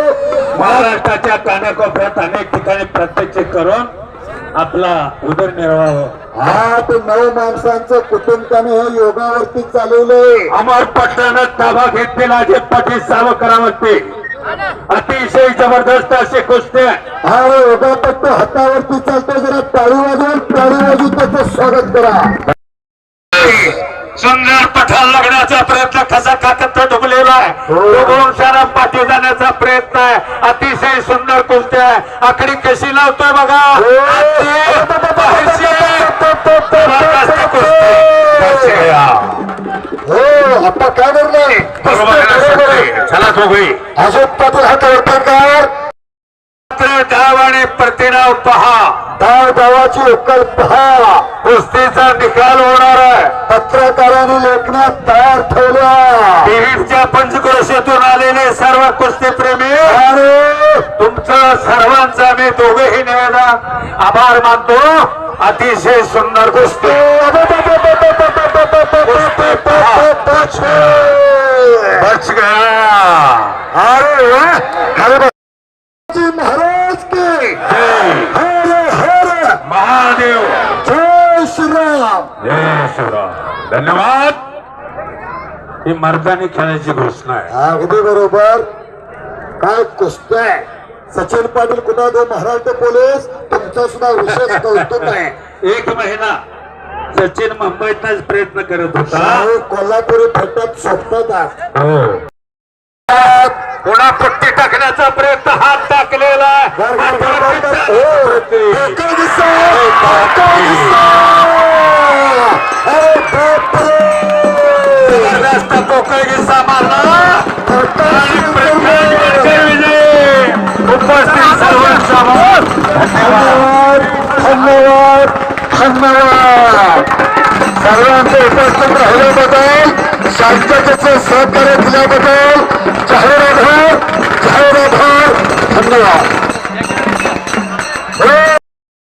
महाराष्ट्राच्या कानाकोपऱ्यात अनेक ठिकाणी प्रत्यक्ष करून आपला उदरनिर्वाह आठ नऊ माणसांचं कुटुंब त्याने हे योगावरती चालवलंय. अमर पटणानं ताबा घेतलेला जे पाटील सावकारावरती. अतिशय जबरदस्त असे कुस्ते हा योगापट्ट हातावरती चालतो जरा टाळी वाजवून टाळी वाजवून त्याचं स्वागत करा. सुंदर पठार लागण्याचा प्रयत्न कसा काकत डुबलेला आहे? हो. सारा प्रयत्न आहे अतिशय सुंदर कुस्ती आहे आकडी कशी लावतोय बघा हो. हो आपण काय. चला दोघे अशोक पाटील हातावरती कार धाव आणि प्रतिनाव पहा डाव डावाची उकल पहा कुस्तीचा निकाल होणार आहे पत्रकारांनी लेखनात तयार ठेवल्या टीव्हीच्या पंचक्रोशीतून आलेले सर्व कुस्तीप्रेमी तुमचं सर्वांचा मी दोघेही निवेदन आभार मानतो अतिशय सुंदर कुस्ती अरे महाराज की हर हर महादेव जय श्रीराम जय शिवराम धन्यवाद ही मर्दानी खेळायची घोषणा आहे. अगदी बरोबर. काय कुस्ती आहे? सचिन पाटील कुणादो महाराष्ट्र पोलीस. तुमचा सुद्धा विशेष कौतुक आहे. एक महिना सचिन मुंबईतच प्रयत्न करत होता. शाहू कोल्हापुरी फेटत सोपतात. हो. पुन्हा पट्टी टाकण्याचा प्रयत्न हात टाकलेला आहे. वर, वर, वर, वर, वर. हो. एका दिवसा, एका सर्वांना सर्वांचं उपस्थित राहिल्याबद्दल शांततेचं सहकार्य दिल्याबद्दल जाहीर आभार जाहीर आभार धन्यवाद. हो.